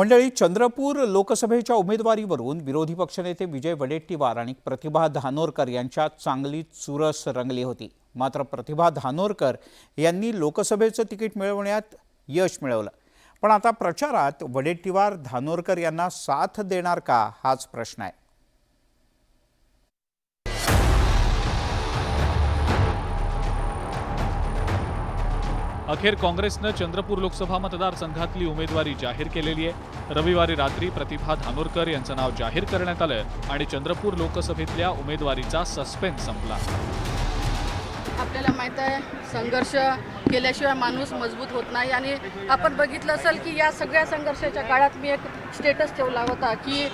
मंडळी चंद्रपूर लोकसभेच्या उमेदवारीवरून विरोधी पक्षनेते विजय वडेट्टीवार आणि प्रतिभा धानोरकर यांच्यात चांगली चुरस रंगली होती. मात्र प्रतिभा धानोरकर यांनी लोकसभेचं तिकीट मिळवण्यात यश मिळवलं. पण आता प्रचारात वडेट्टीवार धानोरकर यांना साथ देणार का हाच प्रश्न आहे. अखेर काँग्रेसनं चंद्रपूर लोकसभा मतदारसंघातली उमेदवारी जाहीर केलेली आहे. रविवारी रात्री प्रतिभा धानोरकर यांचं नाव जाहीर करण्यात आलं आणि चंद्रपूर लोकसभेतल्या उमेदवारीचा सस्पेन्स संपला. आपल्याला माहीत आहे संघर्ष केल्याशिवाय माणूस मजबूत होत नाही आणि आपण बघितलं असेल की या सगळ्या संघर्षाच्या काळात मी एक स्टेटस ठेवला होता की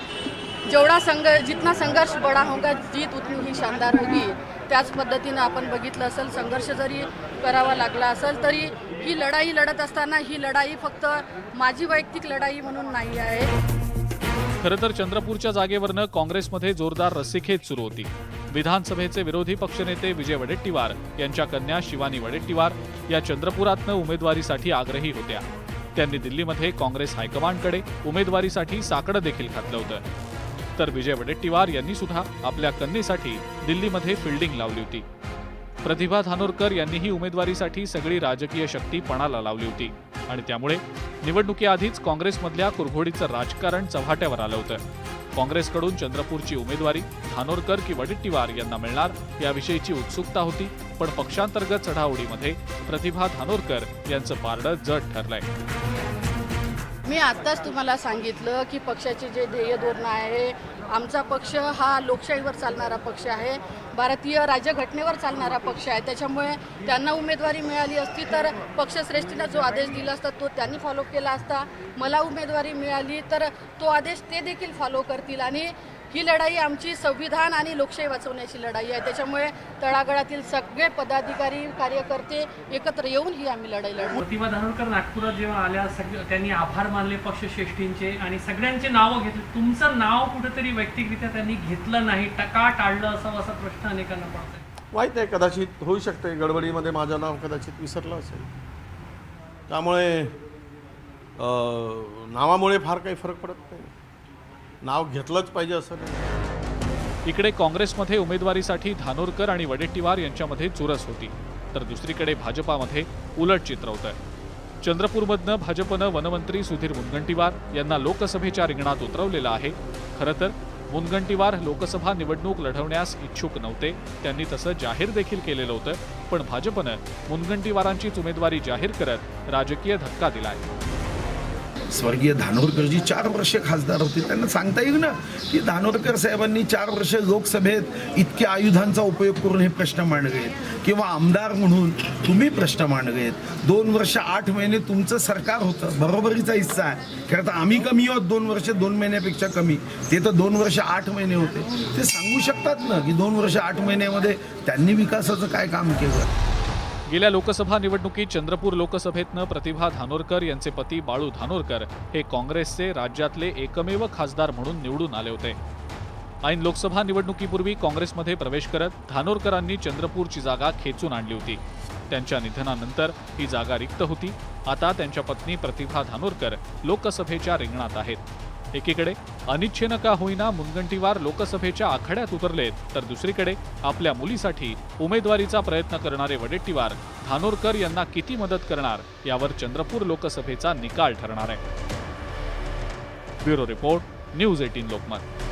जेवढा संघ जितना संघर्ष बडा होगा जीत उतनी ही शानदार होगी. त्याच पद्धतीनं आपण बघितलं असेल संघर्ष जरी करावा लागला असेल तरी ही लढाई लढत असताना ही लढाई फक्त माझी वैयक्तिक लढाई म्हणून नाही आहे. खरं तर चंद्रपूरच्या जागेवरनं काँग्रेसमध्ये जोरदार रस्सीखेच सुरू होती. विधानसभेचे विरोधी पक्षनेते विजय वडेट्टीवार यांच्या कन्या शिवानी वडेट्टीवार या चंद्रपुरातनं उमेदवारीसाठी आग्रही होत्या. त्यांनी दिल्लीमध्ये काँग्रेस हायकमांडकडे उमेदवारीसाठी साकडं देखील घातलं होतं. तर विजय वडेट्टीवार यांनी सुद्धा आपल्या कन्येसाठी दिल्लीमध्ये फिल्डिंग लावली होती. प्रतिभा धानोरकर यांनीही उमेदवारीसाठी सगळी राजकीय शक्ती पणाला लावली होती. आणि त्यामुळे निवडणुकीआधीच काँग्रेसमधल्या कुरघोडीचं राजकारण चव्हाट्यावर आलं होतं. काँग्रेसकडून चंद्रपूरची उमेदवारी धानोरकर की वडेट्टीवार यांना मिळणार याविषयीची उत्सुकता होती पण पक्षांतर्गत चढाओढीमध्ये प्रतिभा धानोरकर यांचं पारडं जड ठरलंय. मी आत्ताच तुम्हाला सांगितलं की पक्षाचे जे ध्येय धोरणं आहे आमचा पक्ष हा लोकशाहीवर चालणारा पक्ष आहे भारतीय राज्यघटनेवर चालणारा पक्ष आहे. त्याच्यामुळे त्यांना उमेदवारी मिळाली असती तर पक्षश्रेष्ठीनं जो आदेश दिला असता तो त्यांनी फॉलो केला असता. मला उमेदवारी मिळाली तर तो आदेश ते देखील फॉलो करतील आणि ही लढाई आमची संविधान आणि लोकशाही वाचवण्याची लढाई आहे. त्याच्यामुळे तळागाळातील सगळे पदाधिकारी कार्यकर्ते एकत्र येऊन ही आम्ही लढाई लढू प्रतिभा धानोरकर नागपुरात जेव्हा आल्या सग त्यांनी आभार मानले पक्षश्रेष्ठींचे आणि सगळ्यांचे नावं घेतले. तुमचं नाव कुठेतरी वैयक्तिकरित्या त्यांनी घेतलं नाही. टा- का टाळलं असावं असा प्रश्न अनेकांना पडतोय. माहीत आहे कदाचित होऊ शकते गडबडीमध्ये माझं नाव कदाचित विसरलं असेल. त्यामुळे अं, नावामुळे फार काही फरक पडत नाही. नाव घेतलंच पाहिजे असं नाही. इकडे काँग्रेसमध्ये उमेदवारीसाठी धानोरकर आणि वडेट्टीवार यांच्यामध्ये चुरस होती. तर दुसरीकडे भाजपामध्ये उलट चित्र होतं चंद्रपूरमधनं भाजपनं वनमंत्री सुधीर मुनगंटीवार यांना लोकसभेच्या रिंगणात उतरवलेलं आहे. खरं तर मुनगंटीवार लोकसभा निवडणूक लढवण्यास इच्छुक नव्हते. त्यांनी तसं जाहीर देखील केलेलं होतं. पण भाजपनं मुनगंटीवारांचीच उमेदवारी जाहीर करत राजकीय धक्का दिला आहे स्वर्गीय धानोरकरजी चार वर्ष खासदार होते. त्यांना सांगता येईल ना की धानोरकर साहेबांनी चार वर्ष लोकसभेत इतक्या आयुधांचा उपयोग करून हे प्रश्न मांडलेत किंवा आमदार म्हणून तुम्ही प्रश्न मांडलेत दोन वर्ष आठ महिने तुमचं सरकार होतं. बरोबरीचा हिस्सा आहे. खरं तर आम्ही कमी आहोत दोन वर्ष दोन महिन्यापेक्षा कमी. ते तर दोन वर्ष आठ महिने होते. ते सांगू शकतात ना की दोन वर्ष आठ महिन्यामध्ये त्यांनी विकासाचं काय काम केलं? गेल्या लोकसभा निवडणुकीत चंद्रपूर लोकसभेतनं प्रतिभा धानोरकर यांचे पती बाळू धानोरकर हे काँग्रेसचे राज्यातले एकमेव खासदार म्हणून निवडून आले होते. ऐन लोकसभा निवडणुकीपूर्वी काँग्रेसमध्ये प्रवेश करत धानोरकरांनी चंद्रपूरची जागा खेचून आणली होती. त्यांच्या निधनानंतर ही जागा रिक्त होती. आता त्यांच्या पत्नी प्रतिभा धानोरकर लोकसभेच्या रिंगणात आहेत. एकीकडे अनिच्छेनं का होईना मुनगंटीवार लोकसभेच्या आखाड्यात उतरलेत तर दुसरीकडे आपल्या मुलीसाठी उमेदवारीचा प्रयत्न करणारे वडेट्टीवार धानोरकर यांना किती मदत करणार यावर चंद्रपूर लोकसभेचा निकाल ठरणार आहे. Bureau report news eighteen Lokmat.